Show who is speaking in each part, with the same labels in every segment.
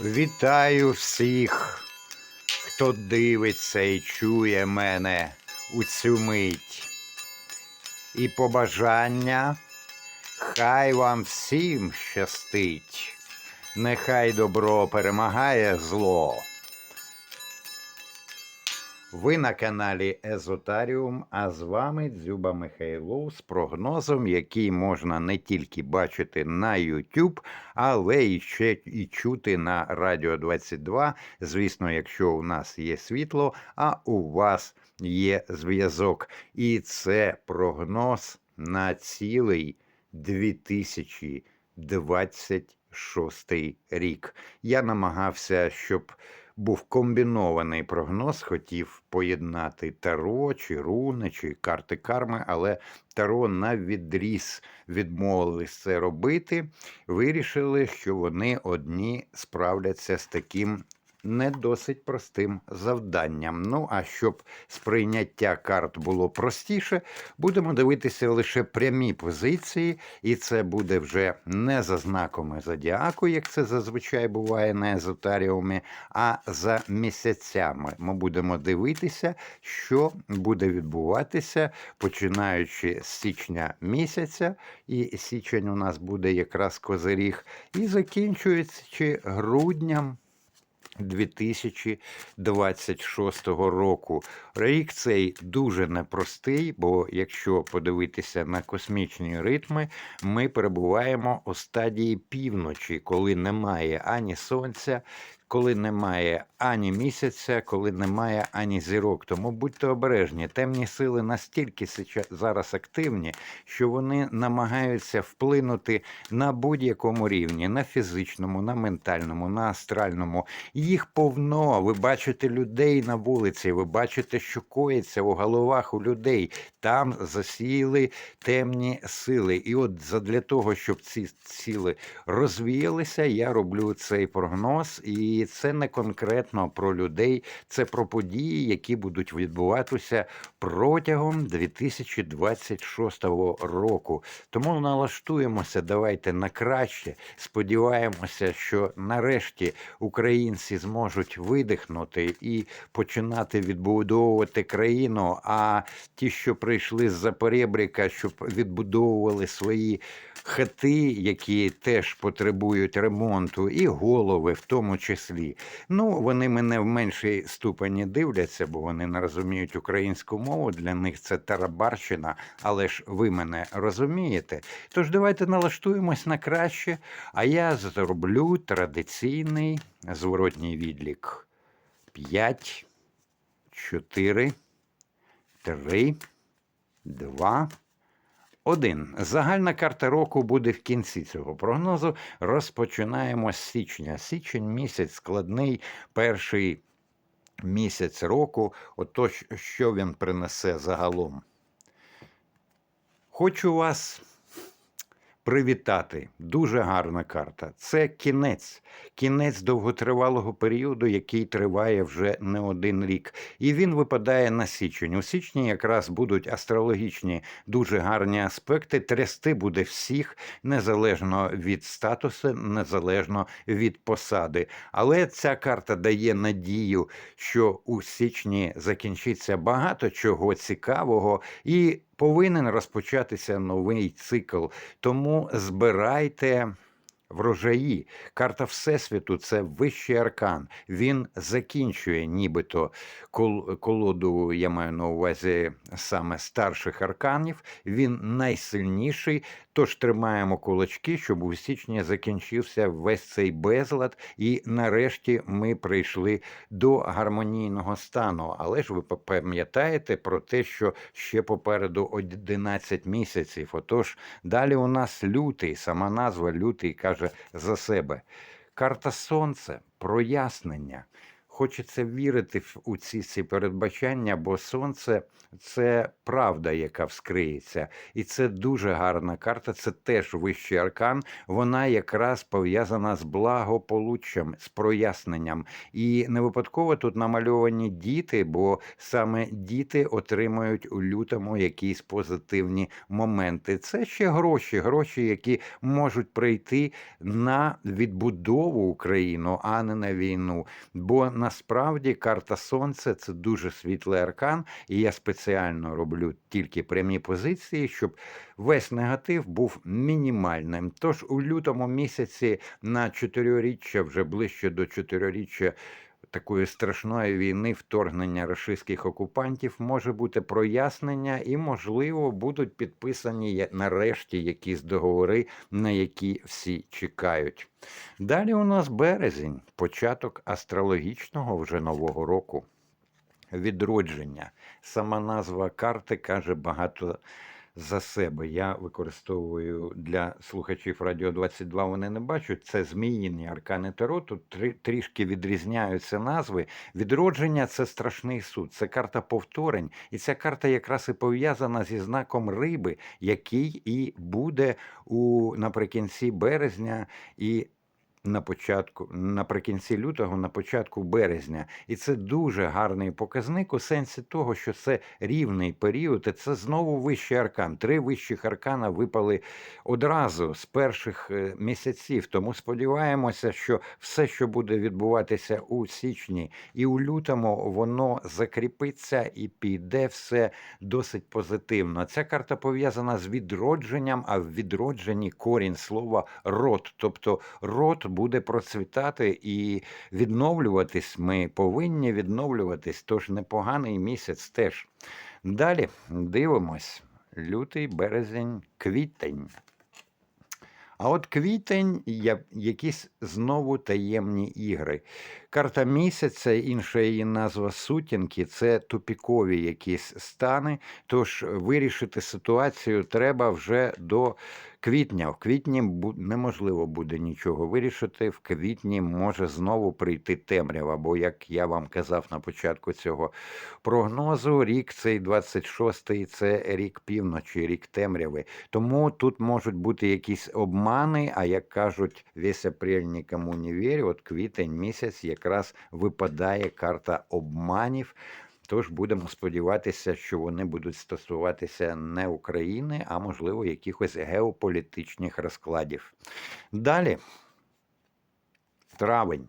Speaker 1: Вітаю всіх, хто дивиться і чує мене у цю мить. І побажання хай вам всім щастить. Нехай добро перемагає зло. Ви на каналі Езотаріум, а з вами Дзюба Михайлов з прогнозом, який можна не тільки бачити на YouTube, але і ще і чути на Радіо 22. Звісно, якщо у нас є світло, а у вас є зв'язок. І це прогноз на цілий 2026 рік. Я намагався, щоб був комбінований прогноз, хотів поєднати таро, чи руни, чи карти карми, але таро на відріз відмовились це робити. Вирішили, що вони одні справляться з таким не досить простим завданням. Ну а щоб сприйняття карт було простіше, будемо дивитися лише прямі позиції, і це буде вже не за знаками зодіаку, як це зазвичай буває на езотаріумі, а за місяцями. Ми будемо дивитися, що буде відбуватися, починаючи з січня місяця, і січень у нас буде якраз козиріг, і закінчуючи грудням. 2026 року. Рік цей дуже непростий, бо якщо подивитися на космічні ритми, ми перебуваємо у стадії півночі, коли немає ані сонця, коли немає ані місяця, коли немає ані зірок. Тому будьте обережні. Темні сили настільки зараз активні, що вони намагаються вплинути на будь-якому рівні, на фізичному, на ментальному, на астральному. Їх повно. Ви бачите людей на вулиці, ви бачите, що коїться у головах у людей. Там засіяли темні сили. І от задля того, щоб ці сили розвіялися, я роблю цей прогноз. І це не конкретно про людей, це про події, які будуть відбуватися протягом 2026 року. Тому налаштуємося, давайте на краще. Сподіваємося, що нарешті українці зможуть видихнути і починати відбудовувати країну. А ті, що прийшли з Запорєбріка, щоб відбудовували свої хати, які теж потребують ремонту, і голови в тому числі. Ну, вони мене в меншій ступені дивляться, бо вони не розуміють українську мову. Для них це тарабарщина, але ж ви мене розумієте. Тож давайте налаштуємось на краще, а я зроблю традиційний зворотній відлік. 5, 4, 3, 2, один. Загальна карта року буде в кінці цього прогнозу. Розпочинаємо з січня. Січень місяць складний, перший місяць року. Ото що він принесе загалом. Хочу вас привітати. Дуже гарна карта. Це кінець, кінець довготривалого періоду, який триває вже не один рік. І він випадає на січень. У січні якраз будуть астрологічні дуже гарні аспекти. Трясти буде всіх незалежно від статусу, незалежно від посади. Але ця карта дає надію, що у січні закінчиться багато чого цікавого і повинен розпочатися новий цикл. Тому збирайте. Врожаї, карта Всесвіту це вищий аркан. Він закінчує нібито колоду, я маю на увазі саме старших арканів. Він найсильніший. Тож тримаємо кулачки, щоб у січні закінчився весь цей безлад, і нарешті ми прийшли до гармонійного стану. Але ж ви пам'ятаєте про те, що ще попереду 11 місяців. Отож, далі у нас лютий, сама назва лютий каже за себе. Карта Сонце, прояснення. Хочеться вірити у ці, ці передбачання, бо сонце це правда, яка вскриється. І це дуже гарна карта. Це теж вищий аркан. Вона якраз пов'язана з благополуччям, з проясненням. І не випадково тут намальовані діти, бо саме діти отримують у лютому якісь позитивні моменти. Це ще гроші, гроші, які можуть прийти на відбудову України, а не на війну. Бо насправді карта Сонця це дуже світлий аркан, і я спеціально роблю тільки прямі позиції, щоб весь негатив був мінімальним. Тож у лютому місяці на чотириріччя, вже ближче до чотириріччя такої страшної війни, вторгнення російських окупантів, може бути прояснення, і, можливо, будуть підписані нарешті якісь договори, на які всі чекають. Далі у нас березень, початок астрологічного вже нового року. Відродження. Сама назва карти каже багато за себе. Я використовую для слухачів Радіо 22, вони не бачать. Це зміїні аркани Таро. Тут три, трішки відрізняються назви. Відродження це страшний суд, це карта повторень. І ця карта якраз і пов'язана зі знаком риби, який і буде у наприкінці березня і на початку, наприкінці лютого, на початку березня. І це дуже гарний показник у сенсі того, що це рівний період, і це знову вищий аркан. Три вищих аркана випали одразу з перших е, місяців. Тому сподіваємося, що все, що буде відбуватися у січні і у лютому, воно закріпиться і піде все досить позитивно. Ця карта пов'язана з відродженням, а в відродженні корінь слова род, тобто род буде процвітати і відновлюватись. Ми повинні відновлюватись, тож непоганий місяць теж. Далі дивимось: лютий, березень, квітень. А от квітень якісь знову таємні ігри. Карта місяця, інша її назва сутінки це тупікові якісь стани. Тож вирішити ситуацію треба вже до квітня. В квітні неможливо буде нічого вирішити. В квітні може знову прийти темрява. Бо, як я вам казав на початку цього прогнозу, рік цей 26-й це рік півночі, рік темряви. Тому тут можуть бути якісь обмани. А як кажуть, весь апрель нікому не вірю. От квітень місяць якраз випадає карта обманів. Тож будемо сподіватися, що вони будуть стосуватися не України, а можливо якихось геополітичних розкладів. Далі травень.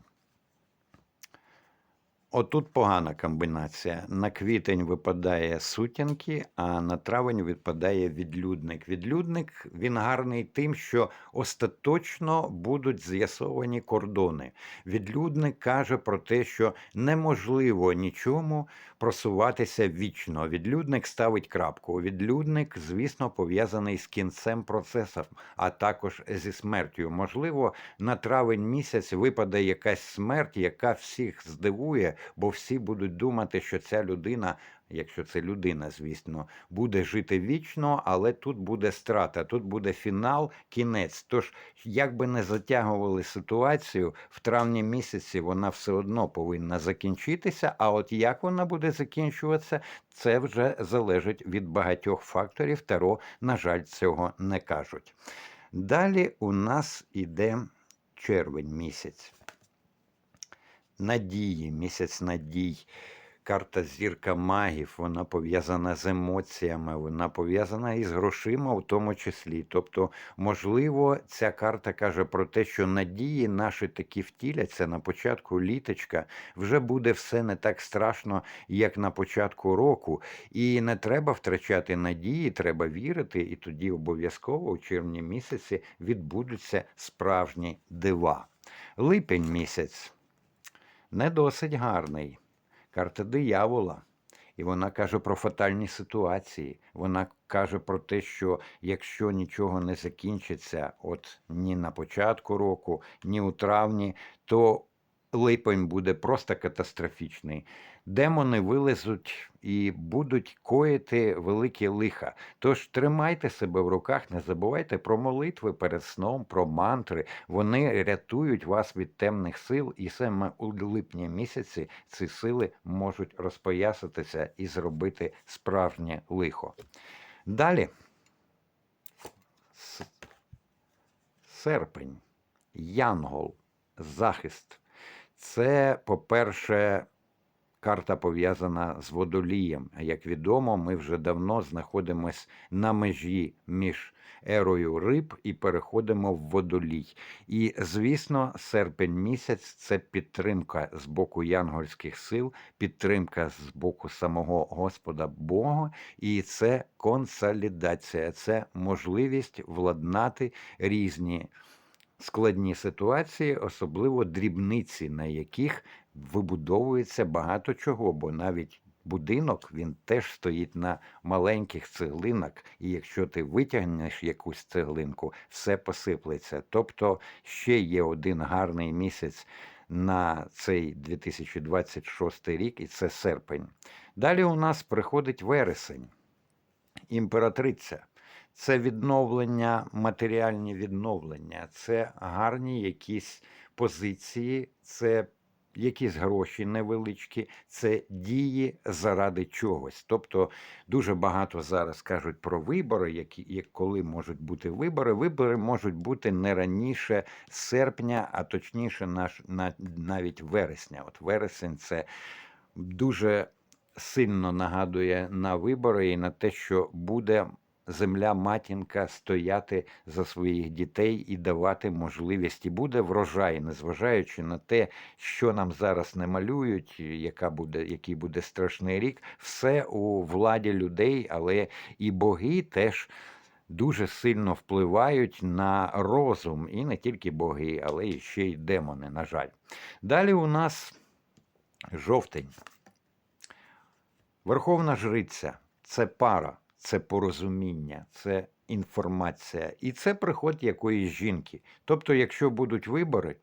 Speaker 1: Отут погана комбінація. На квітень випадає сутінки, а на травень випадає відлюдник. Відлюдник він гарний тим, що остаточно будуть з'ясовані кордони. Відлюдник каже про те, що неможливо нічому просуватися вічно. Відлюдник ставить крапку. Відлюдник, звісно, пов'язаний з кінцем процесу, а також зі смертю. Можливо, на травень місяць випаде якась смерть, яка всіх здивує, бо всі будуть думати, що ця людина. Якщо це людина, звісно, буде жити вічно, але тут буде страта, тут буде фінал, кінець. Тож, як би не затягували ситуацію, в травні місяці вона все одно повинна закінчитися. А от як вона буде закінчуватися, це вже залежить від багатьох факторів. Таро, на жаль, цього не кажуть. Далі у нас іде червень місяць. Надії, місяць надій. Карта зірка магів, вона пов'язана з емоціями, вона пов'язана із грошима, в тому числі. Тобто, можливо, ця карта каже про те, що надії наші такі втіляться на початку літочка, вже буде все не так страшно, як на початку року. І не треба втрачати надії, треба вірити, і тоді обов'язково у червні місяці відбудуться справжні дива. Липень місяць не досить гарний. Карта диявола. І вона каже про фатальні ситуації. Вона каже про те, що якщо нічого не закінчиться, от ні на початку року, ні у травні, то липень буде просто катастрофічний. Демони вилезуть і будуть коїти великі лиха. Тож тримайте себе в руках, не забувайте про молитви перед сном, про мантри. Вони рятують вас від темних сил, і саме у липні місяці ці сили можуть розпоясатися і зробити справжнє лихо. Далі. Серпень, Янгол, захист. Це, по-перше, карта пов'язана з водолієм. Як відомо, ми вже давно знаходимось на межі між ерою риб і переходимо в водолій. І, звісно, серпень місяць це підтримка з боку янгольських сил, підтримка з боку самого Господа Бога, і це консолідація, це можливість владнати різні складні ситуації, особливо дрібниці, на яких вибудовується багато чого, бо навіть будинок він теж стоїть на маленьких цеглинах, і якщо ти витягнеш якусь цеглинку, все посиплеться. Тобто ще є один гарний місяць на цей 2026 рік, і це серпень. Далі у нас приходить вересень, імператриця. Це відновлення, матеріальні відновлення, це гарні якісь позиції, це якісь гроші невеличкі, це дії заради чогось. Тобто дуже багато зараз кажуть про вибори, які як коли можуть бути вибори. Вибори можуть бути не раніше серпня, а точніше, наш на навіть вересня. От вересень це дуже сильно нагадує на вибори і на те, що буде земля матінка стояти за своїх дітей і давати можливість, і буде врожай, незважаючи на те, що нам зараз не малюють, яка буде, який буде страшний рік, все у владі людей, але і боги теж. Дуже сильно впливають на розум, і не тільки боги, але і ще й демони, на жаль. Далі у нас жовтень. Верховна жриця це пара, це порозуміння, це інформація. І це приход якоїсь жінки. Тобто, якщо будуть вибори,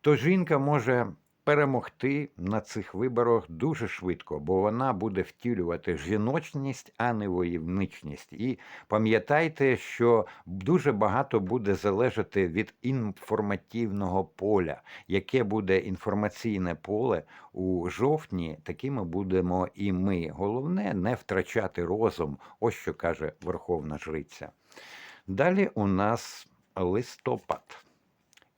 Speaker 1: то жінка може перемогти на цих виборах дуже швидко, бо вона буде втілювати жіночність, а не воєвничність. І пам'ятайте, що дуже багато буде залежати від інформативного поля. Яке буде інформаційне поле у жовтні, такими будемо і ми. Головне не втрачати розум, ось що каже Верховна Жриця. Далі у нас листопад.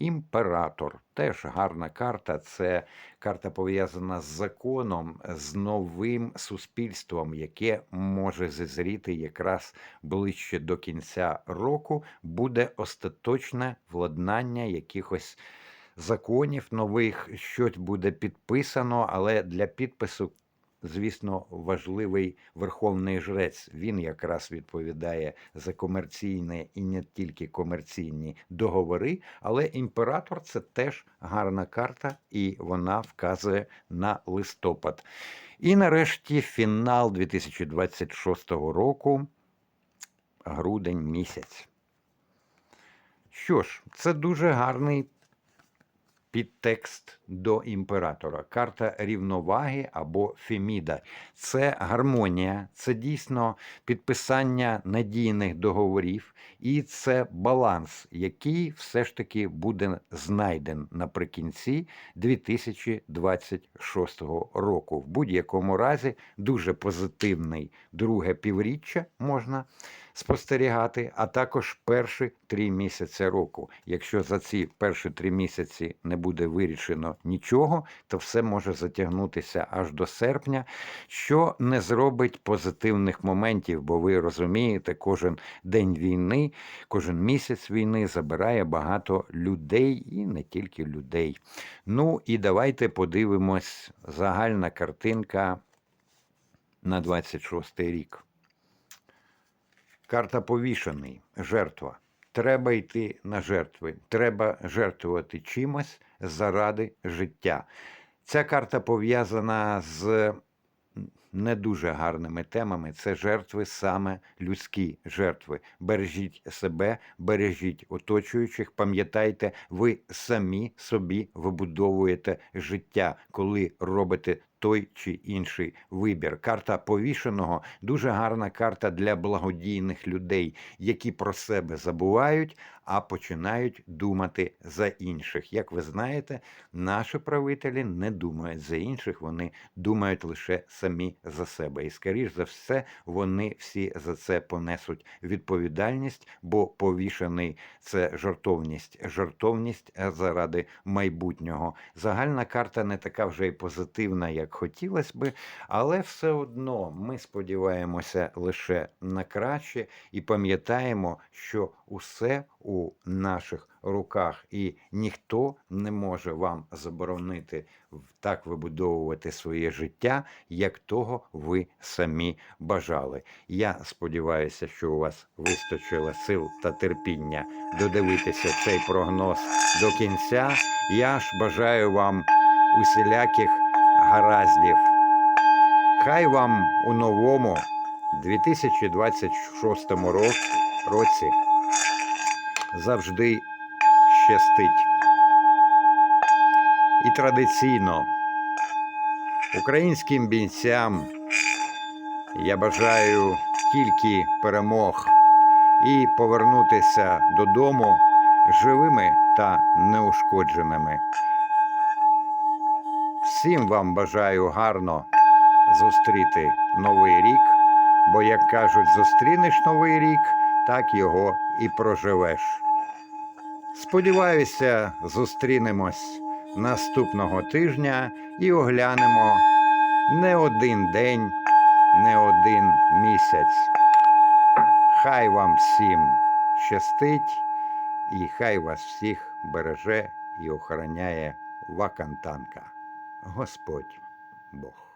Speaker 1: Імператор теж гарна карта. Це карта пов'язана з законом, з новим суспільством, яке може зазріти якраз ближче до кінця року. Буде остаточне владнання якихось законів нових, щось буде підписано, але для підпису. Звісно, важливий верховний жрець. Він якраз відповідає за комерційні і не тільки комерційні договори. Але імператор це теж гарна карта, і вона вказує на листопад. І нарешті фінал 2026 року, грудень місяць. Що ж, це дуже гарний підтекст до імператора. Карта рівноваги або Феміда. Це гармонія, це дійсно підписання надійних договорів, і це баланс, який все ж таки буде знайден наприкінці 2026 року. В будь-якому разі дуже позитивний друге півріччя можна спостерігати, а також перші три місяці року. Якщо за ці перші три місяці не буде вирішено нічого, то все може затягнутися аж до серпня, що не зробить позитивних моментів, бо ви розумієте, кожен день війни, кожен місяць війни забирає багато людей і не тільки людей. Ну і давайте подивимось загальна картинка на 26 рік. Карта повішений, жертва. Треба йти на жертви. Треба жертвувати чимось заради життя. Ця карта пов'язана з не дуже гарними темами. Це жертви, саме людські жертви. Бережіть себе, бережіть оточуючих. Пам'ятайте, ви самі собі вибудовуєте життя, коли робите той чи інший вибір. Карта повішеного дуже гарна карта для благодійних людей, які про себе забувають, а починають думати за інших. Як ви знаєте, наші правителі не думають за інших, вони думають лише самі за себе. І, скоріш за все, вони всі за це понесуть відповідальність, бо повішений це жартовність, жартовність заради майбутнього. Загальна карта не така вже й позитивна, як хотілося би, але все одно ми сподіваємося лише на краще і пам'ятаємо, що усе у наших руках, і ніхто не може вам заборонити так вибудовувати своє життя, як того ви самі бажали. Я сподіваюся, що у вас вистачило сил та терпіння додивитися цей прогноз до кінця. Я ж бажаю вам усіляких гараздів. Хай вам у новому 2026 році завжди щастить. І традиційно українським бійцям я бажаю тільки перемог і повернутися додому живими та неушкодженими. Всім вам бажаю гарно зустріти новий рік, бо, як кажуть, зустрінеш новий рік, так його і проживеш. Сподіваюся, зустрінемось наступного тижня і оглянемо не один день, не один місяць. Хай вам всім щастить, і хай вас всіх береже і охороняє Вакантанка. Господь Бог.